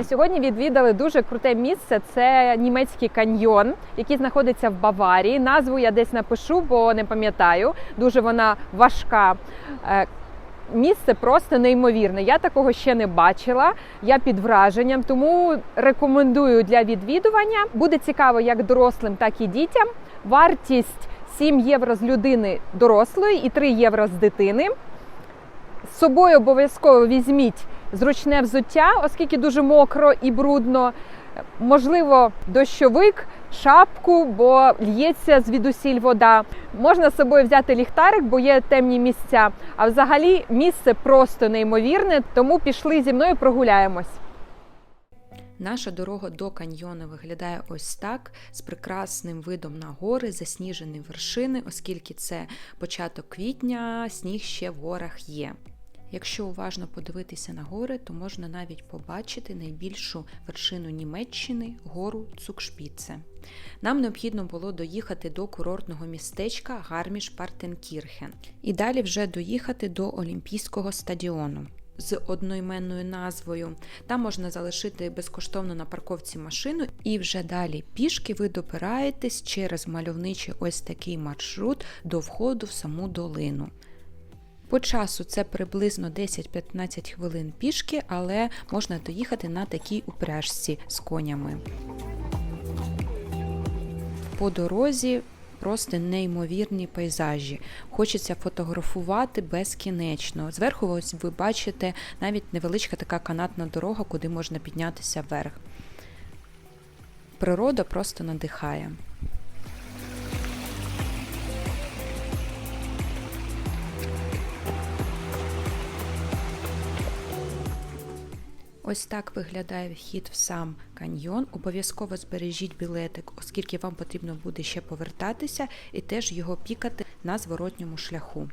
Друзі, сьогодні відвідали дуже круте місце. Це німецький каньйон, який знаходиться в Баварії. Назву я десь напишу, бо не пам'ятаю. Дуже вона важка. Е, Місце просто неймовірне. Я такого ще не бачила. Я під враженням, тому рекомендую для відвідування. Буде цікаво як дорослим, так і дітям. Вартість 7 євро з людини дорослої і 3 євро з дитини. З собою обов'язково візьміть зручне взуття, оскільки дуже мокро і брудно. Можливо, дощовик, шапку, бо л'ється звідусіль вода. Можна з собою взяти ліхтарик, бо є темні місця. А взагалі місце просто неймовірне, тому пішли зі мною прогуляємось. Наша дорога до каньйону виглядає ось так: з прекрасним видом на гори, засніжені вершини, оскільки це початок квітня, сніг ще в горах є. Якщо уважно подивитися на гори, то можна навіть побачити найбільшу вершину Німеччини гору Цукшпіце. Нам необхідно було доїхати до курортного містечка Гарміш-Партенкірхен і далі вже доїхати до Олімпійського стадіону. З одноіменною назвою там можна залишити безкоштовно на парковці машину, і вже далі пішки ви добираєтесь через мальовничий ось такий маршрут до входу в саму долину. По часу це приблизно 10-15 хвилин пішки, але можна доїхати на такій упряжці з конями. По дорозі просто неймовірні пейзажі. Хочеться фотографувати безкінечно. Зверху ось ви бачите навіть невеличка така канатна дорога, куди можна піднятися вверх. Природа просто надихає. Ось так виглядає вхід в сам каньйон. Обов'язково збережіть білетик, оскільки вам потрібно буде ще повертатися і теж його пікати на зворотньому шляху.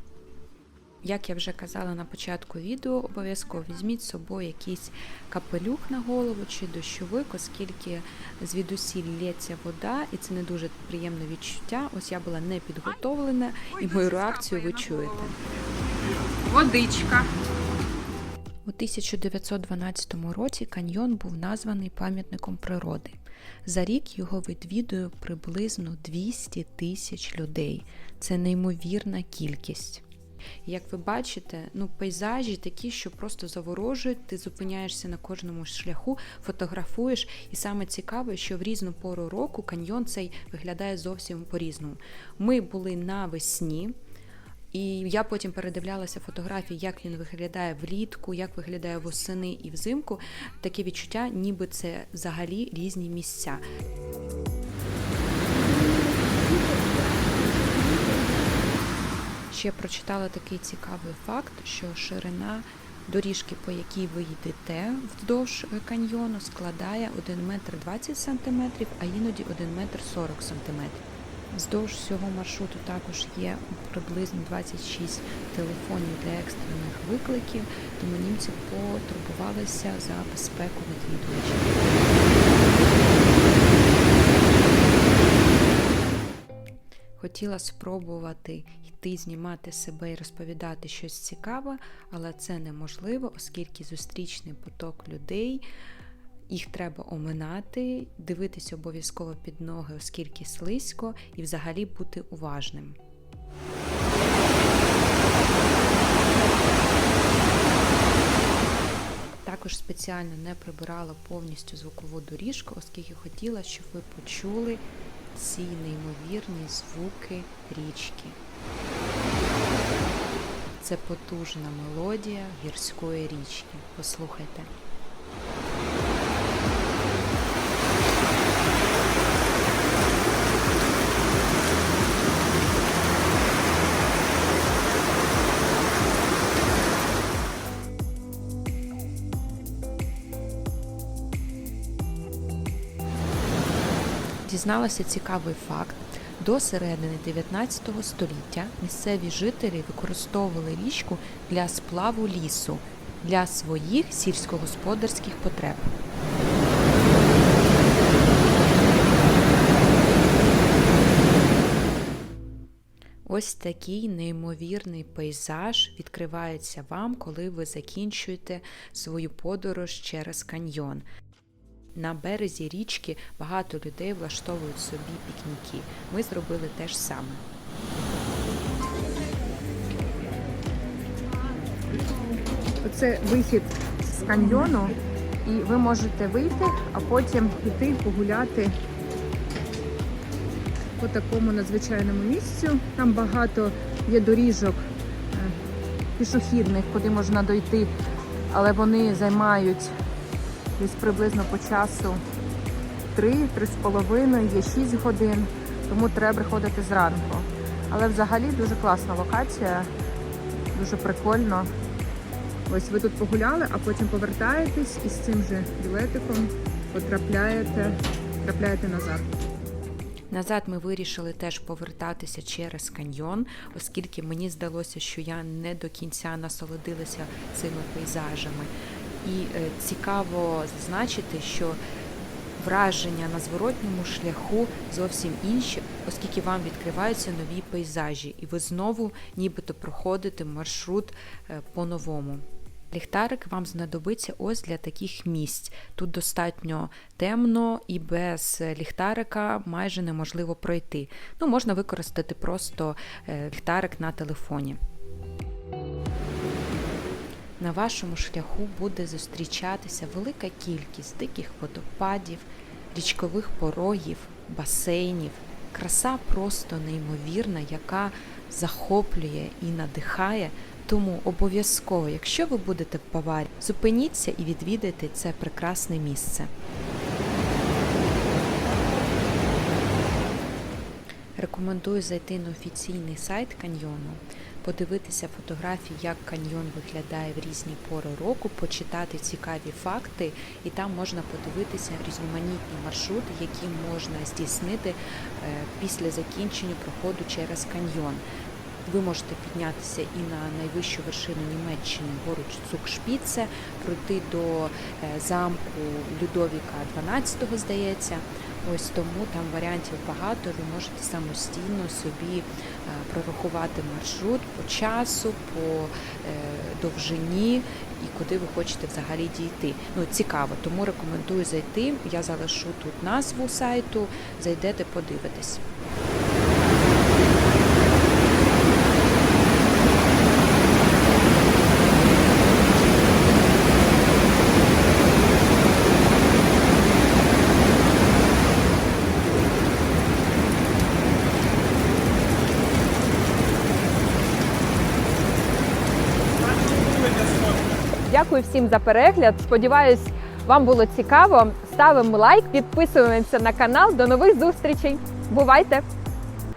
Як я вже казала на початку відео, обов'язково візьміть з собою якийсь капелюх на голову чи дощовик, оскільки звідусіль лється вода, і це не дуже приємне відчуття. Ось я була не підготовлена, і мою реакцію ви чуєте. Водичка. У 1912 році каньйон був названий пам'ятником природи. За рік його відвідує приблизно 200 тисяч людей. Це неймовірна кількість. Як ви бачите, ну пейзажі такі, що просто заворожують, ти зупиняєшся на кожному шляху, фотографуєш, і саме цікаве, що в різну пору року каньйон цей виглядає зовсім по-різному. Ми були навесні. І я потім передивлялася фотографії, як він виглядає влітку, як виглядає восени і взимку. Таке відчуття, ніби це взагалі різні місця. Ще прочитала такий цікавий факт, що ширина доріжки, по якій ви йдете вздовж каньйону, складає 1 метр 20 сантиметрів, а іноді 1 метр 40 сантиметрів. Вздовж цього маршруту також є приблизно 26 телефонів для екстрених викликів, тому німці потурбувалися за безпеку відвідувачів. Хотіла спробувати йти знімати себе і розповідати щось цікаве, але це неможливо, оскільки зустрічний поток людей. Їх треба оминати, дивитися обов'язково під ноги, оскільки слизько, і взагалі бути уважним. Також спеціально не прибирала повністю звукову доріжку, оскільки хотіла, щоб ви почули ці неймовірні звуки річки. Це потужна мелодія гірської річки. Послухайте. Дізналася цікавий факт. До середини 19 століття місцеві жителі використовували річку для сплаву лісу для своїх сільськогосподарських потреб. Ось такий неймовірний пейзаж відкривається вам, коли ви закінчуєте свою подорож через каньйон. На березі річки багато людей влаштовують собі пікніки. Ми зробили те ж саме. Це вихід з каньйону, і ви можете вийти, а потім піти погуляти по такому надзвичайному місцю. Там багато є доріжок е, пішохідних, куди можна дойти, але вони займають десь приблизно по часу 3-3,5, є 6 годин, тому треба приходити зранку. Але взагалі дуже класна локація, дуже прикольно. Ось ви тут погуляли, а потім повертаєтесь і з цим же білетиком потрапляєте, трапляєте назад. Назад ми вирішили теж повертатися через каньйон, оскільки мені здалося, що я не до кінця насолодилася цими пейзажами. І е, цікаво зазначити, що враження на зворотньому шляху зовсім інші, оскільки вам відкриваються нові пейзажі, і ви знову нібито проходите маршрут е, по-новому. Ліхтарик вам знадобиться ось для таких місць. Тут достатньо темно і без ліхтарика майже неможливо пройти. Ну, можна використати просто е, ліхтарик на телефоні. На вашому шляху буде зустрічатися велика кількість диких водопадів, річкових порогів, басейнів. Краса просто неймовірна, яка захоплює і надихає. Тому обов'язково, якщо ви будете в Баварії, зупиніться і відвідайте це прекрасне місце. Рекомендую зайти на офіційний сайт каньйону, подивитися фотографії, як каньйон виглядає в різні пори року, почитати цікаві факти, і там можна подивитися різноманітні маршрути, які можна здійснити е, після закінчення проходу через каньйон. Ви можете піднятися і на найвищу вершину Німеччини гору Цукшпіце, пройти до е, замку Людовіка 12, здається. Ось тому там варіантів багато. Ви можете самостійно собі е, прорахувати маршрут по часу, по е, довжині і куди ви хочете взагалі дійти. Ну цікаво, тому рекомендую зайти. Я залишу тут назву сайту. Зайдете, подивитесь. Дякую всім за перегляд. Сподіваюсь, вам було цікаво. Ставимо лайк, підписуємося на канал. До нових зустрічей. Бувайте!